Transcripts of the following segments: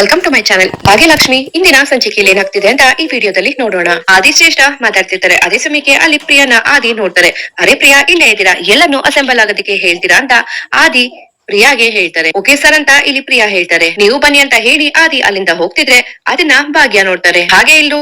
Welcome to my channel Bhagyalakshmi. ಇಂದಿನ ಸಂಚಿಕೆಯಲ್ಲಿ ಏನಾಗ್ತಿದೆ ಅಂತ ಈ ವಿಡಿಯೋದಲ್ಲಿ ನೋಡೋಣ. ಆದಿ ಶ್ರೇಷ್ಠ ಮಾತಾಡ್ತಿರ್ತಾರೆ. ಅದೇ ಸಮಯಕ್ಕೆ ಅಲ್ಲಿ ಪ್ರಿಯನ ಆದಿ ನೋಡ್ತಾರೆ. ಅರೆ ಪ್ರಿಯಾ, ಇಲ್ಲೇ ಇದ್ದೀರಾ? ಎಲ್ಲಾನು ಅಸೆಂಬಲ್ ಆಗೋದಕ್ಕೆ ಹೇಳ್ತೀರಾ ಅಂತ ಆದಿ ಪ್ರಿಯಾಗೆ ಹೇಳ್ತಾರೆ, ಓಕೆ ಸರ್ ಅಂತ ಇಲ್ಲಿ ಪ್ರಿಯಾ ಹೇಳ್ತಾರೆ. ನೀವು ಬನ್ನಿ ಅಂತ ಹೇಳಿ ಆದಿ ಅಲ್ಲಿಂದ ಹೋಗ್ತಿದ್ರೆ ಅದನ್ನ ಭಾಗ್ಯ ನೋಡ್ತಾರೆ. ಹಾಗೆ ಇಲ್ಲೂ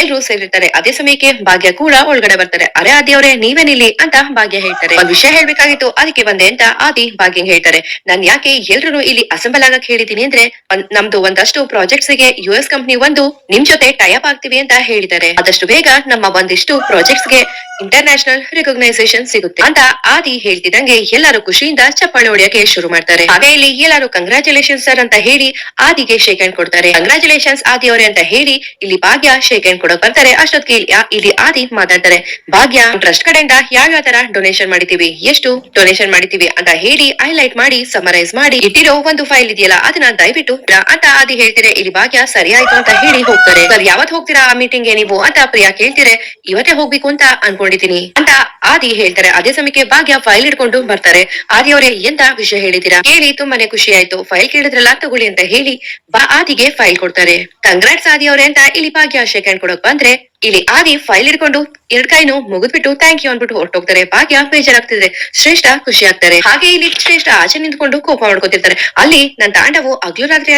ಎಲ್ರು ಸೇರಿರ್ತಾರೆ. ಅದೇ ಸಮಯಕ್ಕೆ ಭಾಗ್ಯ ಕೂಡ ಒಳಗಡೆ ಬರ್ತಾರೆ. ಅರೆ ಆದಿ ಅವರೇ, ನೀವೇನಿಲ್ಲಿ? ಅಂತ ಭಾಗ್ಯ ಹೇಳ್ತಾರೆ. ಒಂದ್ ವಿಷಯ ಹೇಳ್ಬೇಕಾಗಿತ್ತು, ಅದಕ್ಕೆ ಬಂದೆ ಅಂತ ಆದಿ ಭಾಗ್ಯ ಹೇಳ್ತಾರೆ. ನಾನ್ ಯಾಕೆ ಎಲ್ರು ಇಲ್ಲಿ ಅಸೆಂಬಲ್ ಆಗಕ್ ಹೇಳಿದೀನಿ ಅಂದ್ರೆ ನಮ್ದು ಒಂದಷ್ಟು ಪ್ರಾಜೆಕ್ಟ್ಸ್ಗೆ ಯು ಎಸ್ ಕಂಪ್ನಿ ಒಂದು ನಿಮ್ ಜೊತೆ ಟೈಅಪ್ ಆಗ್ತೀವಿ ಅಂತ ಹೇಳಿದ್ದಾರೆ. ಆದಷ್ಟು ಬೇಗ ನಮ್ಮ ಒಂದಿಷ್ಟು ಪ್ರಾಜೆಕ್ಟ್ಸ್ಗೆ ಇಂಟರ್ನ್ಯಾಷನಲ್ ರಿಕಗ್ನೈಸೇಷನ್ ಸಿಗುತ್ತೆ. ಅಂತ ಆದಿ ಹೇಳ್ತಿದಂಗೆ ಎಲ್ಲರೂ ಖುಷಿಯಿಂದ ಚಪ್ಪಾಳೆ ಹೊಡೆಯಕ್ಕೆ ಶುರು ಮಾಡ್ತಾರೆ. ಹಾಗೆ ಇಲ್ಲಿ ಎಲ್ಲರೂ ಕಂಗ್ರಾಚುಲೇಷನ್ ಸರ್ ಅಂತ ಹೇಳಿ ಆದಿಗೆ ಶೇಕ್ ಹ್ಯಾಂಡ್ ಕೊಡ್ತಾರೆ. ಕಂಗ್ರಾಚುಲೇಷನ್ಸ್ ಆದಿ ಅವರೇ ಅಂತ ಹೇಳಿ ಇಲ್ಲಿ ಭಾಗ್ಯ ಶೇಕ್ ಹ್ಯಾಂಡ್ ಕೊಡಕ್ ಬರ್ತಾರೆ. ಅಷ್ಟೊತ್ತಿಗೆ ಇಲ್ಲಿ ಆದಿ ಮಾತಾಡ್ತಾರೆ. ಭಾಗ್ಯ ಟ್ರಸ್ಟ್ ಕಡೆಯಿಂದ ಯಾವ ತರ ಡೊನೇಷನ್ ಮಾಡಿದೀವಿ ಎಷ್ಟು ಡೊನೇಷನ್ ಮಾಡಿದೀವಿ ಅಂತ ಹೇಳಿ ಹೈಲೈಟ್ ಮಾಡಿ ಸಮರೈಸ್ ಮಾಡಿ ಇಟ್ಟಿರೋ ಒಂದು ಫೈಲ್ ಇದೆಯಲ್ಲ, ಅದನ್ನ ದಯವಿಟ್ಟು ಅಂತ ಆದಿ ಹೇಳ್ತಾರೆ. ಇಲ್ಲಿ ಭಾಗ್ಯ ಸರಿ ಆಯ್ತು ಅಂತ ಹೇಳಿ ಹೋಗ್ತಾರೆ. ಸರ್ ಯಾವತ್ ಹೋಗ್ತೀರಾ ಆ ಮೀಟಿಂಗ್ ನೀವು ಅಂತ ಪ್ರಿಯಾ ಕೇಳ್ತಿರೆ ಇವತ್ತೇ ಹೋಗ್ಬೇಕು ಅಂತ ಅನ್ಕೊಂಡಿದೀನಿ ಅಂತ ಆದಿ ಹೇಳ್ತಾರೆ. ಅದೇ ಸಮಯಕ್ಕೆ ಭಾಗ್ಯ ಫೈಲ್ ಇಟ್ಕೊಂಡು ಬರ್ತಾರೆ. ಆದಿ ಅವರೇ, ಎಂತ ವಿಷಯ ಹೇಳಿದೀರಾ ಕೇಳಿ, ತುಂಬಾನೇ ಖುಷಿ ಆಯ್ತು ಫೈಲ್ ಕೇಳಿದ್ರಲ್ಲ, ತಗೊಳ್ಳಿ ಅಂತ ಹೇಳಿ ಬಾ ಆದಿಗೆ ಫೈಲ್ ಕೊಡ್ತಾರೆ. ಕಂಗ್ರಾಟ್ಸ್ ಆದಿ ಅವರೇ ಅಂತ ಇಲ್ಲಿ ಭಾಗ್ಯ ಶೇಖರ್ ಕೊಡಕ್ ಬಂದ್ರೆ ಇಲ್ಲಿ ಆದಿ ಫೈಲ್ ಇಟ್ಕೊಂಡು ಎರಡ್ ಕೈನು ಮುಗಿದ್ಬಿಟ್ಟು ಥ್ಯಾಂಕ್ ಯು ಅನ್ಬಿಟ್ಟು ಹೊರಟೋಗ್ತಾರೆ. ಭಾಗ್ಯ ಬೇಜಾರಾಗ್ತಿದ್ರೆ ಶ್ರೇಷ್ಠ ಖುಷಿ ಆಗ್ತಾರೆ ಹಾಗೆ ಇಲ್ಲಿ ಶ್ರೇಷ್ಠ ಆಚೆ ನಿಂತ್ಕೊಂಡು ಕೋಪ ಮಾಡ್ಕೊತಿರ್ತಾರೆ. ಅಲ್ಲಿ ನನ್ನ ತಾಂಡವು ಹಗ್ಲು ರಾತ್ರಿ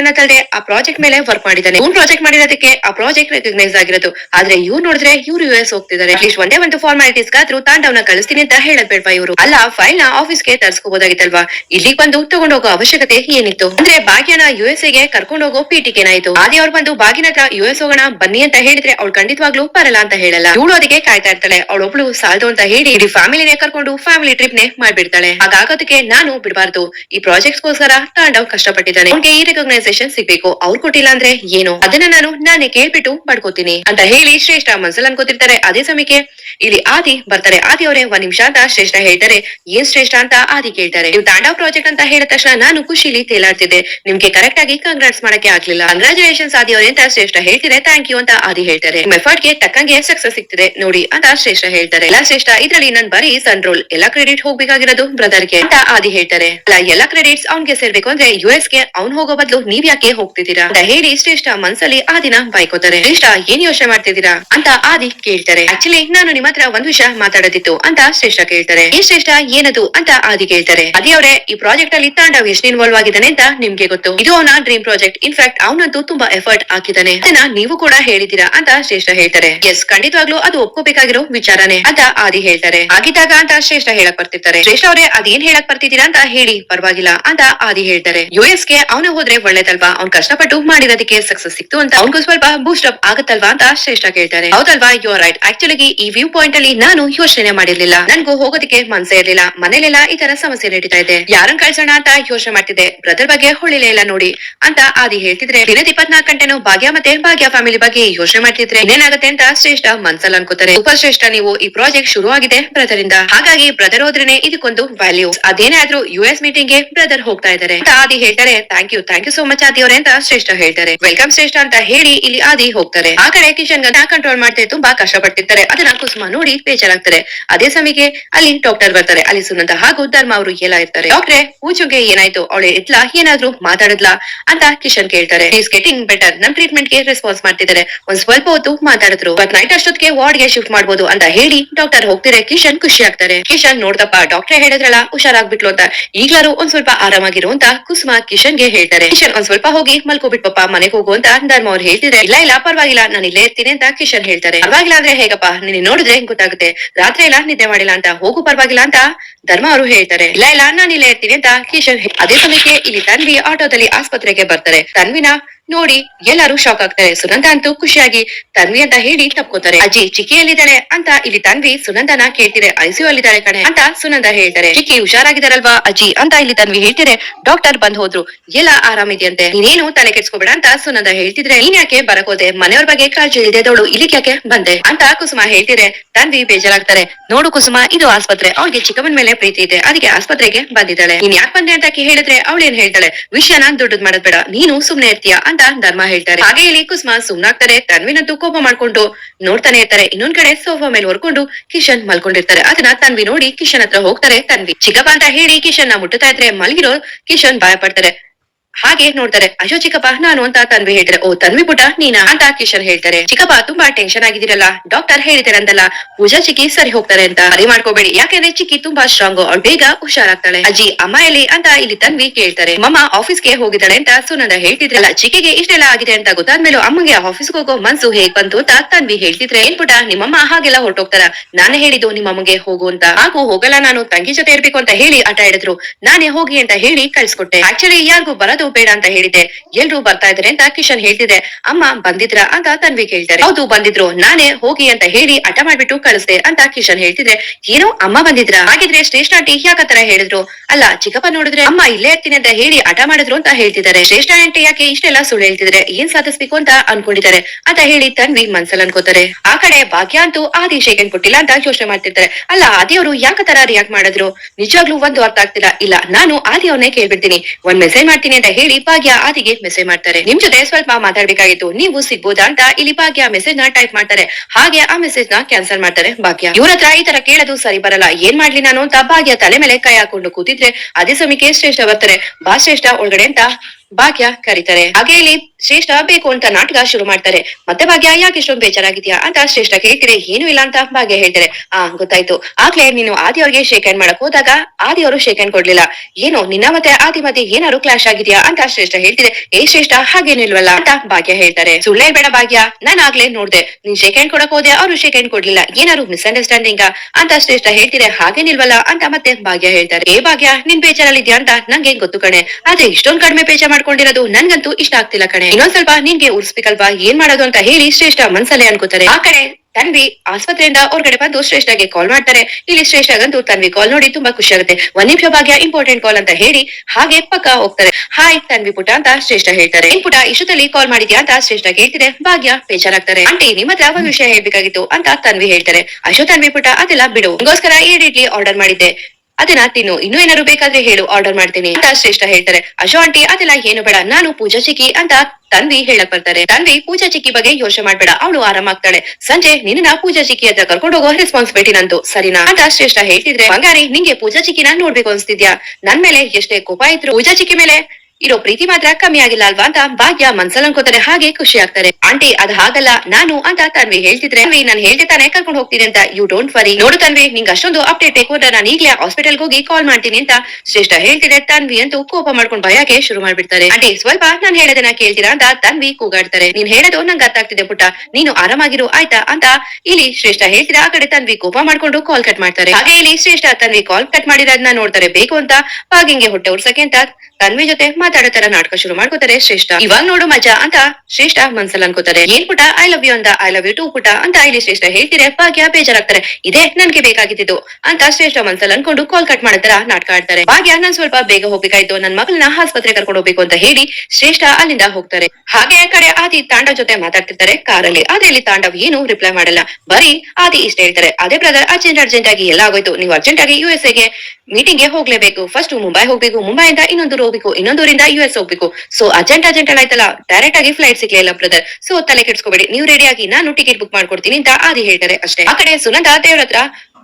ಆ ಪ್ರಾಜೆಕ್ಟ್ ಮೇಲೆ ವರ್ಕ್ ಮಾಡಿದ್ದಾನೆ. ಇವ್ನು ಪ್ರಾಜೆಕ್ಟ್ ಮಾಡಿರೋದಕ್ಕೆ ಆ ಪ್ರಾಜೆಕ್ಟ್ ರೆಕಗ್ನೈಸ್ ಆಗಿರೋದು. ಆದ್ರೆ ಇವ್ರು ನೋಡಿದ್ರೆ ಇವ್ರು ಯು ಎಸ್ ಹೋಗ್ತಿದ್ದಾರೆ. ಅಟ್ಲೀಸ್ಟ್ ಒಂದೇ ಒಂದು ಫಾರ್ಮಾಲಿಟೀಸ್ ಗಾದ್ರೂ ತಾಂಡವ್ನ ಕಳಿಸ್ತೀನಿ ಅಂತ ಹೇಳದ್ ಇವರು? ಅಲ್ಲ ಫೈಲ್ನ ಆಫೀಸ್ಗೆ ತರ್ಸ್ಕೋಬಹುದಾಗಿತ್ತಲ್ವಾ ಇಲ್ಲಿಗೆ ಬಂದು ತಗೊಂಡೋಗೋ ಅವಶ್ಯಕತೆ ಏನಿತ್ತು? ಅಂದ್ರೆ ಭಾಗ್ಯನ ಯು ಎಸ್ಗೆ ಕರ್ಕೊಂಡು ಹೋಗೋ ಪೀಟಿಕೆನಾಯ್ತು ಆದಿ ಅವ್ರು ಬಂದು ಬಾಗಿನ ಹತ್ರ ಯು ಹೋಗೋಣ, ಬನ್ನಿ ಅಂತ ಹೇಳಿದ್ರೆ ಅವ್ಳು ಖಂಡಿತವಾಗ್ಲೂ ಬರಲ್ಲ ಅಂತ ಹೇಳಲ್ಲ. ಇವಳು ಅದಕ್ಕೆ ಕಾಯ್ತಾ ಇರ್ತಾಳೆ. ಅವಳೊಬ್ಳು ಸಾಲದು ಅಂತ ಹೇಳಿ ಇಡೀ ಫ್ಯಾಮಿಲಿನೇ ಕರ್ಕೊಂಡು ಫ್ಯಾಮಿಲಿ ಟ್ರಿಪ್ ನೇ ಮಾಡ್ಬಿಡ್ತಾಳೆ. ಹಾಗಾಗೋದಕ್ಕೆ ನಾನು ಬಿಡಬಾರ್ದು. ಈ ಪ್ರಾಜೆಕ್ಟ್ ಗೋಸ್ಕರ ತಾಂಡವ್ ಕಷ್ಟಪಟ್ಟಿದ್ದಾನೆ. ಅವ್ನಿಗೆ ಈ ರೆಕಗ್ನೈಸೇಷನ್ ಸಿಗ್ಬೇಕು. ಅವ್ರು ಕೊಟ್ಟಿಲ್ಲ ಅಂದ್ರೆ ಏನು? ಅದನ್ನ ನಾನು ನಾನೇ ಕೇಳ್ಬಿಟ್ಟು ಪಡ್ಕೋತೀನಿ ಅಂತ ಹೇಳಿ ಶ್ರೇಷ್ಠ ಮನ್ಸಲ್ಲಿ ಅನ್ಕೋತಿರ್ತಾರೆ ಅದೇ ಸಮಯಕ್ಕೆ ಇಲ್ಲಿ ಆದಿ ಬರ್ತಾರೆ. ಆದಿ ಅವರೇ ಒಂದ್ ನಿಮಿಷ ಅಂತ ಶ್ರೇಷ್ಠ ಹೇಳ್ತಾರೆ. ಏನ್ ಶ್ರೇಷ್ಠ ಅಂತ ಆದಿ ಕೇಳ್ತಾರೆ. ನೀವು ತಾಂಡವ್ ಪ್ರಾಜೆಕ್ಟ್ ಅಂತ ಹೇಳಿದ ತಕ್ಷಣ ನಾನು ಖುಷಿಲಿ ತೇಲಾಡ್ತಿದ್ದೆ. ನಿಮ್ಗೆ ಕರೆಕ್ಟ್ ಆಗಿ ಕಂಗ್ರಾಟ್ಸ್ ಮಾಡಕ್ಕೆ ಆಗ್ಲಿಲ್ಲ. ಕಂಗ್ರಾಚುಲೇಷನ್ಸ್ ಆದಿ ಅವರೇ ಅಂತ ಶ್ರೇಷ್ಠ ಹೇಳ್ತಿದೆ ಥ್ಯಾಂಕ್ ಯು ಅಂತ ಆದಿ ಹೇಳ್ತಾರೆ. ನಿಮ್ಮ ಎಫರ್ಟ್ಗೆ ತಕ್ಕಂಗೆ ಸಕ್ಸಸ್ ಸಿಗ್ತಿದೆ. ನೋಡಿ, ಅಂತ ಶ್ರೇಷ್ಠ ಹೇಳ್ತಾರೆ. ಎಲ್ಲ ಶ್ರೇಷ್ಠ, ಇದ್ರಲ್ಲಿ ನನ್ ಬರೀ ಸನ್ ರೋಲ್ ಎಲ್ಲಾ ಕ್ರೆಡಿಟ್ ಹೋಗ್ಬೇಕಾಗಿರೋದು ಬ್ರದರ್ಗೆ ಅಂತ ಆದಿ ಹೇಳ್ತಾರೆ. ಅಲ್ಲ, ಎಲ್ಲಾ ಕ್ರೆಡಿಟ್ಸ್ ಅವ್ನ್ಗೆ ಸೇರ್ಬೇಕು ಅಂದ್ರೆ ಯು ಎಸ್ಗೆ ಅವ್ನ್ ಹೋಗೋ ಬದಲು ನೀವ್ ಯಾಕೆ ಹೋಗ್ತಿದ್ದೀರಾ? ಅಂತ ಹೇಳಿ ಶ್ರೇಷ್ಠ ಮನ್ಸಲ್ಲಿ ಆ ದಿನ ಬೈಕೋತಾರೆ ಶ್ರೇಷ್ಠ, ಏನ್ ಯೋಚನೆ ಮಾಡ್ತಿದ್ದೀರಾ? ಅಂತ ಆದಿ ಕೇಳ್ತಾರೆ. ಆಕ್ಚುಲಿ ನಾನು ನಿಮ್ ಹತ್ರ ಒಂದ್ ವಿಷಯ ಮಾತಾಡೋದಿತ್ತು ಅಂತ ಶ್ರೇಷ್ಠ ಕೇಳ್ತಾರೆ. ಈ ಶ್ರೇಷ್ಠ, ಏನದು ಅಂತ ಆದಿ ಕೇಳ್ತಾರೆ. ಆದಿ ಅವರೇ, ಈ ಪ್ರಾಜೆಕ್ಟ್ ಅಲ್ಲಿ ತಾಂಡವ್ ಎಷ್ಟು ಇನ್ವಾಲ್ವ್ ಆಗಿದ್ದಾನೆ ಅಂತ ನಿಮ್ಗೆ ಗೊತ್ತು. ಇದು ಅವನ ಡ್ರೀಮ್ ಪ್ರಾಜೆಕ್ಟ್ ಇನ್ಫ್ಯಾಕ್ಟ್ ಅವನಂತೂ ತುಂಬಾ ಎಫರ್ಟ್ ಹಾಕಿದ್ದಾನೆ. ಅದನ್ನ ನೀವು ಕೂಡ ಹೇಳಿದೀರಾ ಅಂತ ಶ್ರೇಷ್ಠ ಹೇಳ್ತಾರೆ. ಎಸ್ ಖಂಡಿತವಾಗ್ಲೂ ಅದು ಒಪ್ಕೋಬೇಕಾಗಿರೋ ವಿಚಾರನೆ, ಅಂತ ಆದಿ ಹೇಳ್ತಾರೆ. ಆಗಿದ್ದಾಗ ಅಂತ ಶ್ರೇಷ್ಠ ಹೇಳಕ್ ಬರ್ತಿರ್ತಾರೆ. ಶ್ರೇಷ್ಠ ಅವರೇ, ಅದೇನ್ ಹೇಳಕ್ ಬರ್ತಿದ್ದೀರಾ ಅಂತ ಹೇಳಿ ಪರವಾಗಿಲ್ಲ, ಅಂತ ಆದಿ ಹೇಳ್ತಾರೆ. ಯು ಎಸ್ಗೆ ಅವನ ಹೋದ್ರೆ ಒಳ್ಳೇದಲ್ವಾ? ಅವ್ನ್ ಕಷ್ಟಪಟ್ಟು ಮಾಡಿರೋದಕ್ಕೆ ಸಕ್ಸಸ್ ಸಿಕ್ತು ಅಂತ ಅವ್ನಿಗೂ ಸ್ವಲ್ಪ ಬೂಸ್ಟ್ ಅಪ್ ಆಗತ್ತಲ್ವಾ ಅಂತ ಶ್ರೇಷ್ಠ ಕೇಳ್ತಾರೆ. ಹೌದಲ್ವಾ? ಯು ರೈಟ್ ಆಕ್ಚುಲಿ ಈ ವ್ಯೂ ಪಾಯಿಂಟ್ ಅಲ್ಲಿ ನಾನು ಯೋಚನೆ ಮಾಡಿರ್ಲಿಲ್ಲ. ನನ್ಗೂ ಹೋಗೋದಕ್ಕೆ ಮನ್ಸೇ ಇರ್ಲಿಲ್ಲ. ಮನೇಲೆಲ್ಲ ಈ ತರ ಸಮಸ್ಯೆ ನಡೀತಾ ಇದೆ. ಯಾರನ್ ಕಳ್ಸೋಣ ಅಂತ ಯೋಚನೆ ಮಾಡ್ತಿದ್ದೆ. ಬ್ರದರ್ ಬಗ್ಗೆ ಹೊಳಿಲೇ ಇಲ್ಲ ನೋಡಿ, ಅಂತ ಆದಿ ಹೇಳ್ತಿದ್ರೆ ದಿನದ ಇಪ್ಪತ್ನಾಲ್ಕು ಗಂಟೆನೂ ಭಾಗ್ಯ ಮತ್ತೆ ಭಾಗ್ಯ ಫ್ಯಾಮಿಲಿ ಬಗ್ಗೆ ಯೋಚನೆ ಮಾಡ್ತಿದ್ರೆ ಏನಾಗುತ್ತೆ ಅಂತ ಶ್ರೇಷ್ಠ ಮನ್ಸಲ್ ಅನ್ಕೋತಾರೆ. ಸೂಪರ್ ಶ್ರೇಷ್ಠ ನೀವು ಈ ಪ್ರಾಜೆಕ್ಟ್ ಶುರು ಆಗಿದೆ ಬ್ರದರ್ ಇಂದ ಹಾಗಾಗಿ ಬ್ರದರ್ ಹೋದ್ರೇನೆ ಇದಕ್ಕೊಂದು ವ್ಯಾಲ್ಯೂ ಅದೇನೇ ಆದ್ರೂ ಯು ಎಸ್ ಮೀಟಿಂಗ್ಗೆ ಬ್ರದರ್ ಹೋಗ್ತಾ ಇದ್ದಾರೆ. ಆದಿ ಹೇಳ್ತಾರೆ. Thank you thank you so much Aadi ಅವರೇ ಅಂತ ಶ್ರೇಷ್ಠ ಹೇಳ್ತಾರೆ. ವೆಲ್ಕಮ್ ಶ್ರೇಷ್ಠ ಅಂತ ಹೇಳಿ ಇಲ್ಲಿ ಆದಿ ಹೋಗ್ತಾರೆ. ಆ ಕಡೆ ಕಿಶನ್ ಗನ್ನ ಕಂಟ್ರೋಲ್ ಮಾಡ್ತಾ ತುಂಬಾ ಕಷ್ಟಪಡ್ತಿರ್ತಾರೆ ಅದನ್ನ ಕುಸುಮ ನೋಡಿ ಬೇಜಾರಾಗ್ತಾರೆ. ಅದೇ ಸಮಯಕ್ಕೆ ಅಲ್ಲಿ ಡಾಕ್ಟರ್ ಬರ್ತಾರೆ. ಅಲ್ಲಿ ಸುನಂದ ಹಾಗೂ ಧರ್ಮ ಅವರು ಎಲ್ಲ ಇರ್ತಾರೆ. ಡಾಕ್ಟ್ರೆ ಊಚುಗೆ ಏನಾಯ್ತು? ಅವಳೆ ಎತ್ಲಾ ಏನಾದ್ರೂ ಮಾತಾಡಿದ್ಲಾ? ಅಂತ ಕಿಶನ್ ಕೇಳ್ತಾರೆ. ಇಸ್ ಗೆಟಿಂಗ್ ಬೆಟರ್ ನಮ್ ಟ್ರೀಟ್ಮೆಂಟ್ಗೆ ರೆಸ್ಪಾನ್ಸ್ ಮಾಡ್ತಿದ್ದಾರೆ. ಒಂದ್ ಸ್ವಲ್ಪ ಹೊತ್ತು ಮಾತಾಡಿದ್ರು ಬಟ್ ನೈಟ್ ಅಷ್ಟೊತ್ತಿಗೆ ವಾರ್ಡ್ಗೆ ಶಿಫ್ಟ್ ಮಾಡ್ಬೋದು ಅಂತ ಹೇಳಿ ಡಾಕ್ಟರ್ ಹೋಗ್ತಿದ್ರೆ ಕಿಶನ್ ಖುಷಿ ಆಗ್ತಾರೆ. ಕಿಶನ್ ನೋಡ್ದಪ್ಪ ಡಾಕ್ಟರ್ ಹೇಳಿದ್ರಲ್ಲ, ಹುಷಾರಾಗ್ಬಿಟ್ಲು ಅಂತ. ಈಗ್ಲಾರು ಒಂದ್ ಸ್ವಲ್ಪ ಆರಾಮಾಗಿರು ಅಂತ ಕುಸುಮ ಕಿಶನ್ಗೆ ಹೇಳ್ತಾರೆ. ಕಿಶನ್ ಒಂದ್ ಸ್ವಲ್ಪ ಹೋಗಿ ಮಲ್ಕೋಬಿಟ್ಪಪ್ಪ ಮನೆಗೆ ಹೋಗು ಅಂತ ಧರ್ಮ ಅವ್ರು ಹೇಳ್ತಿದ್ರೆ, ಇಲ್ಲ ಇಲ್ಲ, ಪರವಾಗಿಲ್ಲ, ನಾನು ಇಲ್ಲೇ ಇರ್ತೀನಿ ಅಂತ ಕಿಶನ್ ಹೇಳ್ತಾರೆ. ಪರವಾಗಿಲ್ಲ ಅಂದ್ರೆ ಹೇಗಪ್ಪ, ನಿನ್ನ ನೋಡಿದ್ರೆ ಗೊತ್ತಾಗುತ್ತೆ? ರಾತ್ರಿ ಎಲ್ಲ ನಿದ್ದೆ ಮಾಡಿಲ್ಲ ಅಂತ, ಹೋಗು ಪರವಾಗಿಲ್ಲ ಅಂತ ಧರ್ಮ ಅವರು ಹೇಳ್ತಾರೆ. ಇಲ್ಲ ಇಲ್ಲ, ನಾನು ಇಲ್ಲೇ ಇರ್ತೀನಿ ಅಂತ ಕಿಶನ್ ಅದೇ ಸಮಯಕ್ಕೆ ಇಲ್ಲಿ ತನ್ವಿ ಆಟೋದಲ್ಲಿ ಆಸ್ಪತ್ರೆಗೆ ಬರ್ತಾರೆ. ತನ್ವಿನ ನೋಡಿ ಎಲ್ಲರೂ ಶಾಕ್ ಆಗ್ತಾರೆ. ಸುನಂದ ಅಂತೂ ಖುಷಿಯಾಗಿ ತನ್ವಿ ಅಂತ ಹೇಳಿ ತಪ್ಕೋತಾರೆ. ಅಜ್ಜಿ ಚಿಕ್ಕಿ ಎಲ್ಲಿದ್ದಾಳೆ ಅಂತ ಇಲ್ಲಿ ತನ್ವಿ ಸುನಂದನ ಕೇಳ್ತಿದೆ. ಐಸಿಯು ಅಲ್ಲಿದ್ದಾಳೆ ಕಣೆ ಅಂತ ಸುನಂದ ಹೇಳ್ತಾರೆ. ಚಿಕ್ಕಿ ಹುಷಾರಾಗಿದ್ದಾರಲ್ವಾ ಅಜ್ಜಿ ಅಂತ ಇಲ್ಲಿ ತನ್ವಿ ಹೇಳ್ತಿದ್ರೆ ಡಾಕ್ಟರ್ ಬಂದ್ ಹೋದ್ರು. ಎಲ್ಲ ಆರಾಮಿದೆಯಂತೆ. ನೀನೇನು ತಲೆ ಕೆಡ್ಸ್ಕೋಬೇಡ ಅಂತ ಸುನಂದ ಹೇಳ್ತಿದ್ರೆ ನೀನ್ ಯಾಕೆ ಬರಕೋದೆ ಮನೆಯವ್ರ ಬಗ್ಗೆ ಕಾಳಜಿ ಇಲ್ದೇದವಳು ಇಲ್ಲಿಗೆ ಯಾಕೆ ಬಂದೆ? ಅಂತ ಕುಸುಮ ಹೇಳ್ತಿದ್ರೆ ತನ್ವಿ ಬೇಜಾರಾಗ್ತಾರೆ. ನೋಡು ಕುಸುಮ, ಇದು ಆಸ್ಪತ್ರೆ. ಅವಳಿಗೆ ಚಿಕ್ಕಮ್ಮನ ಮೇಲೆ ಪ್ರೀತಿ ಇದೆ. ಅದಕ್ಕೆ ಆಸ್ಪತ್ರೆಗೆ ಬಂದಿದ್ದಾಳೆ. ನೀನ್ ಯಾಕೆ ಬಂದೆ ಅಂತ ಹೇಳಿದ್ರೆ ಅವಳೇನ್ ಹೇಳ್ತಾಳೆ? ವಿಷಯನ ದೊಡ್ಡದ್ ಮಾಡದ್ ಬೇಡ. ನೀನು ಸುಮ್ನೆ ಇರ್ತೀಯ. ಅಂತ ಧರ್ಮ ಹೇಳ್ತಾರೆ. ಹಾಗೆ ಇಲ್ಲಿ ಕುಸ್ಮಾ ಸುಮ್ನಾಗ್ತಾರೆ ತನ್ವಿನಂತೂ ಕೋಪ ಮಾಡ್ಕೊಂಡು ನೋಡ್ತಾನೆ ಇರ್ತಾರೆ. ಇನ್ನೊಂದ್ ಕಡೆ ಸೋಫಾ ಮೇಲೆ ಹೊರ್ಕೊಂಡು ಕಿಶನ್ ಮಲ್ಕೊಂಡಿರ್ತಾರೆ. ಅದನ್ನ ತನ್ವಿ ನೋಡಿ ಕಿಶನ್ ಹತ್ರ ಹೋಗ್ತಾರೆ. ತನ್ವಿ ಚಿಕ್ಕಪ್ಪ ಅಂತ ಹೇಳಿ ಕಿಶನ್ನ ಮುಟ್ಟುತ್ತಾ ಇದ್ರೆ ಮಲಗಿರೋ ಕಿಶನ್ ಭಯ ಪಡ್ತಾರೆ ಹಾಗೆ ನೋಡ್ತಾರೆ, ಅಯ್ಯೋ ಚಿಕ್ಕಪ್ಪ, ನಾನು ಅಂತ ತನ್ವಿ ಹೇಳ್ತಾರೆ. ಓ, ತನ್ವಿ ಪುಟ ನೀನಾ ಅಂತ ಕಿಶನ್ ಹೇಳ್ತಾರೆ. ಚಿಕ್ಕಪ್ಪ, ತುಂಬಾ ಟೆನ್ಷನ್ ಆಗಿದಿರಲ್ಲ ಡಾಕ್ಟರ್ ಹೇಳಿದಾರೆ ಅಂತಲ್ಲ ಪೂಜಾ ಚಿಕ್ಕಿ ಸರಿ ಹೋಗ್ತಾರೆ ಅಂತ ಸರಿ ಮಾಡ್ಕೋಬೇಡಿ. ಯಾಕಂದ್ರೆ ಚಿಕ್ಕಿ ತುಂಬಾ ಸ್ಟ್ರಾಂಗ್ ಅವಳು ಬೇಗ ಹುಷಾರಾಗ್ತಾಳೆ. ಅಜ್ಜಿ, ಅಮ್ಮ ಎಲ್ಲಿ ಅಂತ ಇಲ್ಲಿ ತನ್ವಿ ಕೇಳ್ತಾರೆ. ಮಮ್ಮ ಆಫೀಸ್ಗೆ ಹೋಗಿದ್ದಾಳೆ ಅಂತ ಸುನಂದ ಹೇಳ್ತಿದ್ರಲ್ಲ, ಚಿಕ್ಕಿಗೆ ಇಷ್ಟೆಲ್ಲ ಆಗಿದೆ ಅಂತ ಗೊತ್ತಾದ್ಮೇಲೆ ಅಮ್ಮಗೆ ಆಫೀಸ್ಗೆ ಹೋಗೋ ಮನ್ಸು ಹೇಗ್ ಬಂತು ಅಂತ ತನ್ವಿ ಹೇಳ್ತಿದ್ರೆ, ಏನ್ ಪುಟ ನಿಮ್ಮಮ್ಮ ಹಾಗೆಲ್ಲ ಹೊರಟೋಗ್ತಾರ? ನಾನೇ ಹೇಳಿದ್ದು ನಿಮ್ಮಮ್ಮಗೆ ಹೋಗು ಅಂತ. ಹಾಗೂ ಹೋಗಲ್ಲ ನಾನು, ತಂಗಿ ಜೊತೆ ಇರ್ಬೇಕು ಅಂತ ಹೇಳಿ ಆಟ ಹೇಳಿದ್ರು ನಾನೇ ಹೋಗಿ ಅಂತ ಹೇಳಿ ಕಳ್ಸಿಕೊಟ್ಟೆ. ಆಕ್ಚುಲಿ ಯಾರಿಗೂ ಬರೋದು ಬೇಡ ಅಂತ ಹೇಳಿದೆ. ಎಲ್ರು ಬರ್ತಾ ಇದ್ರೆ ಅಂತ ಕಿಶನ್ ಹೇಳ್ತಿದೆ. ಅಮ್ಮ ಬಂದಿದ್ರ ಅಂತ ತನ್ವಿ ಕೇಳ್ತಾರೆ ಹೌದು, ಬಂದಿದ್ರು. ನಾನೇ ಹೋಗಿ ಅಂತ ಹೇಳಿ ಹಠ ಮಾಡ್ಬಿಟ್ಟು ಕಳಿಸ್ದೆ ಅಂತ ಕಿಶನ್ ಹೇಳ್ತಿದ್ರೆ ಏನೋ ಅಮ್ಮ ಬಂದಿದ್ರ? ಹಾಗಿದ್ರೆ ಶ್ರೇಷ್ಠ ಆಂಟಿ ಯಾಕತರ ಹೇಳಿದ್ರು? ಅಲ್ಲ, ಚಿಕ್ಕಪ್ಪ ನೋಡಿದ್ರೆ ಅಮ್ಮ ಇಲ್ಲೇ ಇರ್ತೀನಿ ಅಂತ ಹೇಳಿ ಹಠ ಮಾಡಿದ್ರು ಅಂತ ಹೇಳ್ತಿದ್ದಾರೆ. ಶ್ರೇಷ್ಠ ಆಂಟಿ ಯಾಕೆ ಇಷ್ಟೆಲ್ಲ ಸುಳ್ಳು ಹೇಳ್ತಿದ್ರೆ? ಏನ್ ಸಾಧಿಸ್ಬೇಕು ಅಂತ ಅನ್ಕೊಂಡಿದ್ದಾರೆ ಅಂತ ಹೇಳಿ ತನ್ವಿ ಮನ್ಸಲ್ ಅನ್ಕೋತಾರೆ. ಆ ಕಡೆ ಭಾಗ್ಯ ಅಂತೂ ಆದಿ ಶೇಖನ್ ಕೊಟ್ಟಿಲ್ಲ ಅಂತ ಯೋಚನೆ ಮಾಡ್ತಿರ್ತಾರೆ. ಅಲ್ಲ, ಆದಿ ಅವರು ಯಾಕ ತರ ರಿಯಾಕ್ಟ್ ಮಾಡಿದ್ರು? ನಿಜವಾಗ್ಲೂ ಒಂದು ಅರ್ಥ ಆಗ್ತಿಲ್ಲ. ಇಲ್ಲ, ನಾನು ಆದಿ ಅವನೇ ಕೇಳ್ಬಿಡ್ತೀನಿ. ಒಂದ್ ಮೆಸೇಜ್ ಮಾಡ್ತೀನಿ ಅಂತ ಹೇಳಿ ಭಾಗ್ಯ ಆದಿಗೆ ಮೆಸೇಜ್ ಮಾಡ್ತಾರೆ. ನಿಮ್ ಜೊತೆ ಸ್ವಲ್ಪ ಮಾತಾಡ್ಬೇಕಾಗಿತ್ತು. ನೀವು ಸಿಗ್ಬೋದಾ ಅಂತ ಇಲ್ಲಿ ಭಾಗ್ಯ ಮೆಸೇಜ್ನ ಟೈಪ್ ಮಾಡ್ತಾರೆ. ಹಾಗೆ ಆ ಮೆಸೇಜ್ನ ಕ್ಯಾನ್ಸಲ್ ಮಾಡ್ತಾರೆ ಭಾಗ್ಯ ಇವ್ರ ಹತ್ರ ಈ ತರ ಕೇಳೋದು ಸರಿ ಬರಲ್ಲ. ಏನ್ ಮಾಡ್ಲಿ ನಾನು ಅಂತ ಭಾಗ್ಯ ತಲೆ ಮೇಲೆ ಕೈ ಹಾಕೊಂಡು ಕೂತಿದ್ರೆ, ಅದೇ ಸಮಯಕ್ಕೆ ಶ್ರೇಷ್ಠ ಬರ್ತಾರೆ. ಬಾ ಶ್ರೇಷ್ಠ, ಒಳಗಡೆ ಅಂತ ಭಾಗ್ಯ ಕರೀತಾರೆ. ಹಾಗೆ ಇಲ್ಲಿ ಶ್ರೇಷ್ಠ ಬೇಕು ಅಂತ ನಾಟಕ ಶುರು ಮಾಡ್ತಾರೆ. ಮತ್ತೆ ಭಾಗ್ಯ, ಯಾಕೆ ಇಷ್ಟೊಂದು ಬೇಜಾರಾಗಿದ್ಯಾ ಅಂತ ಶ್ರೇಷ್ಠ ಕೇಳ್ತಿರೆ ಏನು ಇಲ್ಲ ಅಂತ ಭಾಗ್ಯ ಹೇಳ್ತಾರೆ. ಆ, ಗೊತ್ತಾಯ್ತು. ಆಗ್ಲೇ ನೀನು ಆದಿ ಅವ್ರಿಗೆ ಶೇಕ್ ಹ್ಯಾಂಡ್ ಮಾಡಕ್ ಹೋದಾಗ ಆದಿ ಅವರು ಶೇಕ್ ಹ್ಯಾಂಡ್ ಕೊಡ್ಲಿಲ್ಲ. ಏನು, ನಿನ್ನ ಮತ್ತೆ ಆದಿ ಮತ್ತೆ ಏನಾದ್ರು ಕ್ಲಾಶ್ ಆಗಿದ್ಯಾ ಅಂತ ಶ್ರೇಷ್ಠ ಹೇಳ್ತಿದೆ. ಏ ಶ್ರೇಷ್ಠ ಹಾಗೇನಿಲ್ವಲ್ಲ ಅಂತ ಭಾಗ್ಯ ಹೇಳ್ತಾರೆ. ಸುಳ್ಳೇ ಬೇಡ ಭಾಗ್ಯ, ನಾನ್ ಆಗ್ಲೇ ನೋಡ್ದೆ. ನೀನ್ ಶೇಕ್ ಹ್ಯಾಂಡ್ ಕೊಡಕ್ ಹೋದೆ, ಅವರು ಶೇಕ್ ಹ್ಯಾಂಡ್ ಕೊಡ್ಲಿಲ್ಲ. ಏನಾದ್ರು ಮಿಸ್ಅಂಡರ್ಸ್ಟ್ಯಾಂಡಿಂಗ್ ಅಂತ ಶ್ರೇಷ್ಠ ಹೇಳ್ತಿದೆ. ಹಾಗೇನಿಲ್ವಲ್ಲ ಅಂತ ಮತ್ತೆ ಭಾಗ್ಯ ಹೇಳ್ತಾರೆ. ಏ ಭಾಗ್ಯ, ನಿನ್ ಬೇಜಾರಲ್ಲಿದ್ಯಾ ಅಂತ ನಂಗೆ ಗೊತ್ತು ಕಣೆ. ಆದ್ರೆ ಇಷ್ಟೊಂದ್ ಕಡಿಮೆ ಬೇಜಾರ್ ಮಾಡ್ಕೊಂಡಿರೋದು ನನ್ಗಂತೂ ಇಷ್ಟ ಆಗ್ತಿಲ್ಲ ಕಣೆ. ಇನ್ನೊಂದ್ ಸ್ವಲ್ಪ ನಿನ್ಗೆ ಉರ್ಸ್ಬೇಕಲ್ವಾ ಏನ್ ಮಾಡೋದು ಅಂತ ಹೇಳಿ ಶ್ರೇಷ್ಠ ಮನ್ಸಲ್ಲೇ ಅನ್ಕೋತಾರೆ. ಆ ಕಡೆ ತನ್ವಿ ಆಸ್ಪತ್ರೆಯಿಂದ ಹೊರಗಡೆ ಬಂದು ಶ್ರೇಷ್ಠಗೆ ಕಾಲ್ ಮಾಡ್ತಾರೆ. ಇಲ್ಲಿ ಶ್ರೇಷ್ಠಗಂತೂ ತನ್ವಿ ಕಾಲ್ ನೋಡಿ ತುಂಬಾ ಖುಷಿ ಆಗುತ್ತೆ. ಒಂದ್ ನಿಮಿಷ ಭಾಗ್ಯ ಇಂಪಾರ್ಟೆಂಟ್ ಕಾಲ್ ಅಂತ ಹೇಳಿ ಹಾಗೆ ಪಕ್ಕ ಹೋಗ್ತಾರೆ. ಹಾಯ್ ತನ್ವಿ ಪುಟ ಅಂತ ಶ್ರೇಷ್ಠ ಹೇಳ್ತಾರೆ. ಏನ್ ಪುಟ ಇಷ್ಟದಲ್ಲಿ ಕಾಲ್ ಮಾಡಿದ್ಯಾ? ಅಂತ ಶ್ರೇಷ್ಠ ಕೇಳ್ತಿದೆ. ಭಾಗ್ಯ ಬೇಜಾರಾಗ್ತಾರೆ. ಆಂಟಿ ನಿಮ್ಮ ಹತ್ರ ಒಂದ್ ವಿಷಯ ಹೇಳ್ಬೇಕಾಗಿತ್ತು ಅಂತ ತನ್ವಿ ಹೇಳ್ತಾರೆ. ಅಶೋ ತನ್ವಿ ಪುಟ, ಅದೆಲ್ಲ ಬಿಡು. ನಿಗೋಸ್ಕರ ಏಡ್ ಇಡ್ಲಿ ಆರ್ಡರ್ ಮಾಡಿದ್ದೆ. ಅದನ್ನ ತಿನ್ನು. ಇನ್ನೂ ಏನಾದ್ರು ಬೇಕಾದ್ರೆ ಹೇಳು ಆರ್ಡರ್ ಮಾಡ್ತೀನಿ ಅಂತ ಶ್ರೇಷ್ಠ ಹೇಳ್ತಾರೆ. ಅಶೋ ಆಂಟಿ ಅದೆಲ್ಲ ಏನು ಬೇಡ, ನಾನು ಪೂಜಾ ಚಿಕ್ಕಿ ಅಂತ ತನ್ವಿ ಹೇಳಕ್ ಬರ್ತಾರೆ. ತನ್ವಿ ಪೂಜಾ ಚಿಕ್ಕಿ ಬಗ್ಗೆ ಯೋಚನೆ ಮಾಡ್ಬೇಡ, ಅವಳು ಆರಾಮಾಗ್ತಾಳೆ. ಸಂಜೆ ನಿನ್ನ ಪೂಜಾ ಚಿಕ್ಕಿ ಹತ್ರ ಕರ್ಕೊಂಡು ಹೋಗೋ ರೆಸ್ಪಾನ್ಸಿಬಿಲಿಟಿ ನಂದು, ಸರಿನಾ? ಅಂತ ಶ್ರೇಷ್ಠ ಹೇಳ್ತಿದ್ರೆ ಬಂಗಾರಿ ನಿಂಗೆ ಪೂಜಾ ಚಿಕ್ಕಿನ ನೋಡ್ಬೇಕು ಅನ್ಸ್ತಿದ್ಯಾ? ನನ್ ಮೇಲೆ ಎಷ್ಟೇ ಕೋಪ ಇದ್ರು ಪೂಜಾ ಚಿಕ್ಕಿ ಮೇಲೆ ಇರೋ ಪ್ರೀತಿ ಮಾತ್ರ ಕಮ್ಮಿ ಆಗಿಲ್ಲ ಅಲ್ವಾ ಅಂತ ಭಾಗ್ಯ ಮನ್ಸಲ್ಲಿ ಅನ್ಕೋತಾರೆ ಹಾಗೆ ಖುಷಿ ಆಗ್ತಾರೆ. ಆಂಟಿ, ಅದ್ ಹಾಗಲ್ಲ, ನಾನು ಅಂತ ತನ್ವಿ ಹೇಳ್ತಿದ್ರೆ ನಾನು ಹೇಳ್ದೆ ತಾನೇ ಕರ್ಕೊಂಡು ಹೋಗ್ತೀನಿ ಅಂತ. ಯು ಡೋಂಟ್ ವರಿ ನೋಡು ತನ್ವಿ ನಿಂಗೆ ಅಷ್ಟೊಂದು ಅಪ್ಡೇಟ್ ಬೇಕು ಅಂದ್ರೆ ನಾನು ಈಗಲೇ ಹಾಸ್ಪಿಟಲ್ ಹೋಗಿ ಕಾಲ್ ಮಾಡ್ತೀನಿ ಅಂತ ಶ್ರೇಷ್ಠ ಹೇಳ್ತಿದ್ರೆ ತನ್ವಿ ಅಂತ ಕೋಪ ಮಾಡ್ಕೊಂಡು ಭಯಕ್ಕೆ ಶುರು ಮಾಡ್ಬಿಡ್ತಾರೆ. ಆಂಟಿ, ಸ್ವಲ್ಪ ನಾನ್ ಹೇಳೋದನ್ನ ಕೇಳ್ತೀರಾ ಅಂತ ತನ್ವಿ ಕೂಗಾಡ್ತಾರೆ. ನೀನ್ ಹೇಳೋದು ನಂಗೆ ಅರ್ಥ ಆಗ್ತಿದೆ ಪುಟ್ಟ. ನೀನು ಆರಾಮಾಗಿರು, ಆಯ್ತಾ ಅಂತ ಇಲ್ಲಿ ಶ್ರೇಷ್ಠ ಹೇಳ್ತಿದ್ರೆ ಆ ಕಡೆ ತನ್ವಿ ಕೋಪ ಮಾಡ್ಕೊಂಡು ಕಾಲ್ ಕಟ್ ಮಾಡ್ತಾರೆ. ಹಾಗೆ ಇಲ್ಲಿ ಶ್ರೇಷ್ಠ ತನ್ವಿ ಕಾಲ್ ಕಟ್ ಮಾಡಿರೋದನ್ನ ನೋಡ್ತಾರೆ. ಬೇಕು ಅಂತ ಭಾಗ್ಯಂಗೆ ಹೊಟ್ಟೆ ಉಡ್ಸಕ್ಕೆ ಅಂತ ತನ್ವಿ ಜೊತೆ ಮಾತಾಡೋ ತರ ನಾಟಕ ಶುರು ಮಾಡ್ಕೋತಾರೆ ಶ್ರೇಷ್ಠ. ಇವಾಗ ನೋಡು ಮಜಾ ಅಂತ ಶ್ರೇಷ್ಠ ಮನ್ಸಲ್ಲಿ ಅನ್ಕೋತಾರೆ. ಏನ್ ಪುಟ? ಐ ಲವ್ ಯು ಅಂತ ಐ ಲವ್ ಯು ಟು ಪುಟ ಅಂತ ಇಲ್ಲಿ ಶ್ರೇಷ್ಠ ಹೇಳ್ತಿರೆ ಭಾಗ್ಯ ಬೇಜಾರಾಗ್ತಾರೆ. ಇದೇ ನನ್ಗೆ ಬೇಕಾಗಿದ್ದು ಅಂತ ಶ್ರೇಷ್ಠ ಮನ್ಸಲ್ಲಿ ಅನ್ಕೊಂಡು ಕಾಲ್ ಕಟ್ ಮಾಡೋ ತರ ನಾಟಕ ಆಡ್ತಾರೆ. ಭಾಗ್ಯ ನಾನ್ ಸ್ವಲ್ಪ ಬೇಗ ಹೋಗ್ಬೇಕಾಯ್ತು ನನ್ ಮಗಳನ್ನ ಆಸ್ಪತ್ರೆ ಕರ್ಕೊಂಡು ಹೋಗ್ಬೇಕು ಅಂತ ಹೇಳಿ ಶ್ರೇಷ್ಠ ಅಲ್ಲಿಂದ ಹೋಗ್ತಾರೆ. ಹಾಗೆ ಕಡೆ ಆದಿ ತಾಂಡವ್ ಜೊತೆ ಮಾತಾಡ್ತಿರ್ತಾರೆ ಕಾರಲ್ಲಿ. ಅದೇ ಇಲ್ಲಿ ತಾಂಡವ್ ಏನು ರಿಪ್ಲೈ ಮಾಡಲ್ಲ. ಬರೀ ಆದಿ ಇಷ್ಟ ಹೇಳ್ತಾರೆ. ಅದೇ ಬ್ರದರ್ ಅರ್ಜೆಂಟ್ ಅರ್ಜೆಂಟ್ ಆಗಿ ಎಲ್ಲ ಆಗೋಯ್ತು. ನೀವು ಅರ್ಜೆಂಟ್ ಆಗಿ ಯು ಎಸ್ ಎಗೆ ಮೀಟಿಂಗ್ಗೆ ಹೋಗ್ಲೇಬೇಕು. ಫಸ್ಟ್ ಮುಂಬೈ ಹೋಗ್ಬೇಕು. ಇಂದ ಇನ್ನೊಂದು ಹೋಗ್ಬೇಕು ಇನ್ನೊಂದೂರಿಂದ ಯು ಎಸ್ ಹೋಗ್ಬೇಕು ಸೊ ಅರ್ಜೆಂಟ್ ಅರ್ಜೆಂಟ್ ಆಯ್ತಲ್ಲ? ಡೈರೆಕ್ಟ್ ಆಗಿ ಫ್ಲೈಟ್ ಸಿಗ್ಲಿಲ್ಲ ಬ್ರದರ್ ಸೊ ತಲೆ ಕೆಡ್ಸ್ಕೋಬೇಡಿ. ನೀವು ರೆಡಿ ಆಗಿ, ನಾನು ಟಿಕೆಟ್ ಬುಕ್ ಮಾಡ್ಕೊಡ್ತೀನಿ ಅಂತ ಆದಿ ಹೇಳ್ತಾರೆ ಅಷ್ಟೇ. ಆ ಕಡೆ ಸುನಂದ ದೇವ್ರ ಹತ್ರ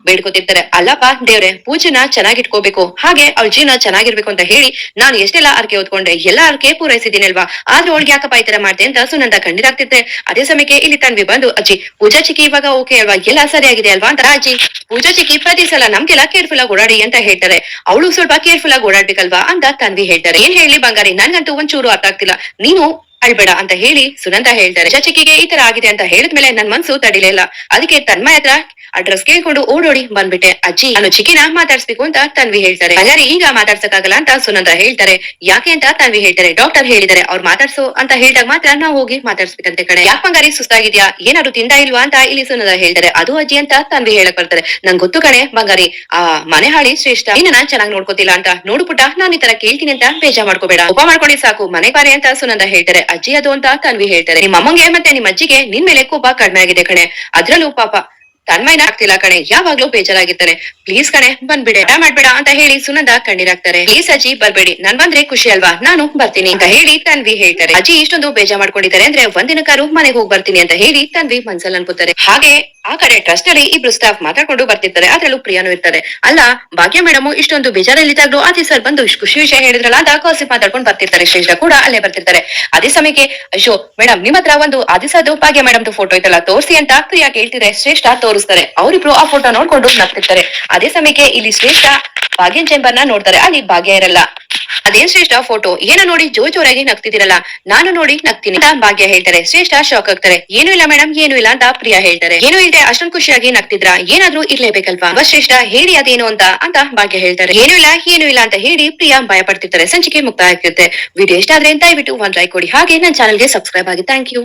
ಬೇಡ್ಕೊತಿರ್ತಾರೆ. ಅಲ್ಲಪ್ಪ, ದೇವ್ರೆ, ಪೂಜೆನ ಚೆನ್ನಾಗಿಟ್ಕೋಬೇಕು. ಹಾಗೆ ಅವಳ ಜೀವನ ಚೆನ್ನಾಗಿರ್ಬೇಕು ಅಂತ ಹೇಳಿ ನಾನು ಎಷ್ಟೆಲ್ಲ ಅರ್ಕೆ ಓದ್ಕೊಂಡೆ ಎಲ್ಲಾ ಅರ್ಕೆ ಪೂರೈಸಿದೀನಲ್ವಾ ಆದ್ರೆ ಅವಳಿಗೆ ಯಾಕಪ್ಪ ಈ ತರ ಮಾಡ್ದೆ ಅಂತ ಸುನಂದ ಖಂಡಿತಾಗ್ತಿದ್ರೆ ಅದೇ ಸಮಯಕ್ಕೆ ಇಲ್ಲಿ ತನ್ವಿ ಬಂದು, ಅಜ್ಜಿ, ಪೂಜಾ ಚಿಕ್ಕಿ ಇವಾಗ ಓಕೆ ಅಲ್ವಾ? ಎಲ್ಲ ಸರಿಯಾಗಿದೆ ಅಲ್ವಾ ಅಂತ ಅಜ್ಜಿ. ಪೂಜಾ ಚಿಕ್ಕಿ ಪ್ರತಿ ಸಲ ನಮ್ಗೆಲ್ಲ ಕೇರ್ಫುಲ್ ಆಗಿ ಓಡಾಡಿ ಅಂತ ಹೇಳ್ತಾರೆ. ಅವಳು ಸ್ವಲ್ಪ ಕೇರ್ಫುಲ್ ಆಗಿ ಓಡಾಡ್ಬೇಕಲ್ವಾ ಅಂತ ತನ್ವಿ ಹೇಳ್ತಾರೆ. ಏನ್ ಹೇಳಿ ಬಂಗಾರಿ, ನನ್ಗಂತೂ ಒಂಚೂರು ಅರ್ಥ ಆಗ್ತಿಲ್ಲ. ನೀನು ಅಳ್ಬೇಡ ಅಂತ ಹೇಳಿ ಸುನಂದ ಹೇಳ್ತಾರೆ. ಚಚಿಕೆಗೆ ಈ ತರ ಆಗಿದೆ ಅಂತ ಹೇಳಿದ್ಮೇಲೆ ನನ್ ಮನ್ಸು ತಡಿಲಿಲ್ಲ ಅದಕ್ಕೆ ತನ್ಮಯ ಹತ್ರ ಅಡ್ರೆಸ್ ಕೇಳ್ಕೊಂಡು ಓಡೋಡಿ ಬಂದ್ಬಿಟ್ಟೆ. ಅಜ್ಜಿ, ನಾನು ಚಿಕಿನ ಮಾತಾಡ್ಸ್ಬೇಕು ಅಂತ ತನ್ವಿ ಹೇಳ್ತಾರೆ. ಹಾಗಾದ್ರೆ ಈಗ ಮಾತಾಡ್ಸಕ್ಕಾಗಲ್ಲ ಅಂತ ಸುನಂದ ಹೇಳ್ತಾರೆ. ಯಾಕೆ ಅಂತ ತನ್ವಿ ಹೇಳ್ತಾರೆ. ಡಾಕ್ಟರ್ ಹೇಳಿದಾರೆ ಅವ್ರು ಮಾತಾಡ್ಸು ಅಂತ ಹೇಳಿದಾಗ ಮಾತ್ರ ನಾವು ಹೋಗಿ ಮಾತಾಡ್ಸ್ಬೇಕಂತೆ ಕಡೆ ಯಾಕೆ ಬಂಗಾರಿ, ಸುಸ್ತಾಗಿದ್ಯಾ? ಏನಾದ್ರು ತಿಂದ ಇಲ್ವಾ ಅಂತ ಇಲ್ಲಿ ಸುನಂದ ಹೇಳ್ತಾರೆ. ಅದು ಅಜ್ಜಿ ಅಂತ ತನ್ವಿ ಹೇಳಕ್ ಬರ್ತಾರೆ. ನಂಗೆ ಗೊತ್ತು ಕಣೆ ಬಂಗಾರಿ. ಆ ಮನೆ ಹಾಳಿ ಶ್ರೇಷ್ಠ. ಇನ್ನು ನಾನ್ ಚೆನ್ನಾಗಿ ನೋಡ್ಕೋತಿಲ್ಲ ಅಂತ ನೋಡು ಪುಟ ನಾನ್ ಈ ತರ ಕೇಳ್ತೀನಿ ಅಂತ ಬೇಜಾರ್ ಮಾಡ್ಕೋಬೇಡ. ಉಪ ಮಾಡ್ಕೊಂಡಿ ಸಾಕು. ಮನೆ ಬಾರೆ ಅಂತ ಸುನಂದ ಹೇಳ್ತಾರೆ. ಅಜ್ಜಿ ಅದು ಅಂತ ತನ್ವಿ ಹೇಳ್ತಾರೆ. ನಿಮ್ಮ ಅಮ್ಮಂಗೆ ಮತ್ತೆ ನಿಮ್ಮ ಅಜ್ಜಿಗೆ ನಿನ್ ಮೇಲೆ ಕೋಪ ಕಡಿಮೆ ಆಗಿದೆ ಕಣೆ. ಅದ್ರಲ್ಲೂ ಪಾಪ. ತನ್ಮಯನ ಆಗ್ತಿಲ್ಲ ಕಣೆ. ಯಾವಾಗ್ಲೂ ಬೇಜಾರಾಗಿರ್ತಾರೆ. ಪ್ಲೀಸ್ ಕಣೆ, ಬಂದ್ಬಿಡೆ. ಮಾಡ್ಬೇಡ ಅಂತ ಹೇಳಿ ಸುನಂದ ಕಣ್ಣೀರಾಗ್ತಾರೆ. ಪ್ಲೀಸ್ ಅಜ್ಜಿ, ಬರ್ಬೇಡಿ. ನನ್ ಬಂದ್ರೆ ಖುಷಿ ಅಲ್ವಾ? ನಾನು ಬರ್ತೀನಿ ಅಂತ ಹೇಳಿ ತನ್ವಿ ಹೇಳ್ತಾರೆ. ಅಜ್ಜಿ, ಇಷ್ಟೊಂದು ಬೇಜಾರ್ ಮಾಡ್ಕೊಂಡಿದ್ದಾರೆ ಅಂದ್ರೆ ಒಂದಿನಕ್ಕಾರು ಮನೆಗೆ ಹೋಗಿ ಬರ್ತೀನಿ ಅಂತ ಹೇಳಿ ತನ್ವಿ ಮನ್ಸಲ್ಲಿ ಅನ್ಕೋತಾರೆ. ಹಾಗೆ ಆ ಕಡೆ ಟ್ರಸ್ಟ್ ಅಲ್ಲಿ ಇಬ್ರು ಸ್ಟಾಫ್ ಮಾತಾಡ್ಕೊಂಡು ಬರ್ತಿರ್ತಾರೆ. ಅದ್ರಲ್ಲೂ ಪ್ರಿಯಾನು ಇರ್ತಾರೆ. ಅಲ್ಲ, ಭಾಗ್ಯ ಮೇಡಮ್, ಇಷ್ಟೊಂದು ಬೇಜಾರಲ್ಲಿದ್ದಾಗ್ಲೂ ಆದಿ ಸರ್ ಬಂದು ಖುಷಿ ವಿಷಯ ಹೇಳಿದ್ರಲ್ಲ ಅಂತ ಕೋಸಿ ಮಾತಾಡ್ಕೊಂಡು ಬರ್ತಿರ್ತಾರೆ. ಶ್ರೇಷ್ಠ ಕೂಡ ಅಲ್ಲೇ ಬರ್ತಿರ್ತಾರೆ. ಅದೇ ಸಮಯಕ್ಕೆ, ಅಯ್ಯೋ, ಮೇಡಮ್, ನಿಮ್ ಹತ್ರ ಒಂದು ಆದಿ ಸರ್ದು ಭಾಗ್ಯ ಮೇಡಮ್ ಫೋಟೋ ಐತಲ್ಲ, ತೋರಿಸಿ ಅಂತ ಪ್ರಿಯಾ ಕೇಳ್ತಿದ್ರೆ ಶ್ರೇಷ್ಠ ತೋರಿಸ್ತಾರೆ. ಅವರಿಬ್ರು ಆ ಫೋಟೋ ನೋಡ್ಕೊಂಡು ನಗ್ತಿರ್ತಾರೆ. ಅದೇ ಸಮಯಕ್ಕೆ ಇಲ್ಲಿ ಶ್ರೇಷ್ಠ ಭಾಗ್ಯನ್ ಚೇಂಬರ್ನ ನೋಡ್ತಾರೆ. ಅಲ್ಲಿ ಭಾಗ್ಯ ಇರಲ್ಲ ಅದೇನ್ ಶ್ರೇಷ್ಠ ಫೋಟೋ ಏನ ನೋಡಿ ಜೋರ್ ಜೋರಾಗಿ ನಗ್ತಿದಿರಲ್ಲ ನಾನು ನೋಡಿ ನಗ್ತೀನಿ ಅಂತ ಭಾಗ್ಯ ಹೇಳ್ತಾರೆ. ಶ್ರೇಷ್ಠ ಶಾಕ್ ಆಗ್ತಾರೆ. ಏನು ಇಲ್ಲ ಮೇಡಮ್ ಏನು ಇಲ್ಲ ಅಂತ ಪ್ರಿಯಾ ಹೇಳ್ತಾರೆ. ಏನು ಇಲ್ಲದೆ ಅಷ್ಟೊಂದು ಖುಷಿಯಾಗಿ ನಗ್ತಿದ್ರ? ಏನಾದ್ರೂ ಇರ್ಲೇಬೇಕಲ್ವಾ? ಶ್ರೇಷ್ಠ ಹೇಳಿ ಅದೇನು ಅಂತ ಅಂತ ಭಾಗ್ಯ ಹೇಳ್ತಾರೆ. ಏನು ಇಲ್ಲ ಏನು ಇಲ್ಲ ಅಂತ ಹೇಳಿ ಪ್ರಿಯಾ ಭಯ ಪಡ್ತಿರ್ತಾರೆ ಸಂಚಿಕೆ ಮುಕ್ತ ಆಗ್ತಿರುತ್ತೆ ವಿಡಿಯೋ ಇಷ್ಟ ಆದ್ರೆ ದಯವಿಟ್ಟು ಒಂದ್ ಲೈಕ್ ಕೊಡಿ. ಹಾಗೆ ನನ್ನ ಚಾನಲ್ಗೆ ಸಬ್ಸ್ಕ್ರೈಬ್ ಆಗಿ. Thank you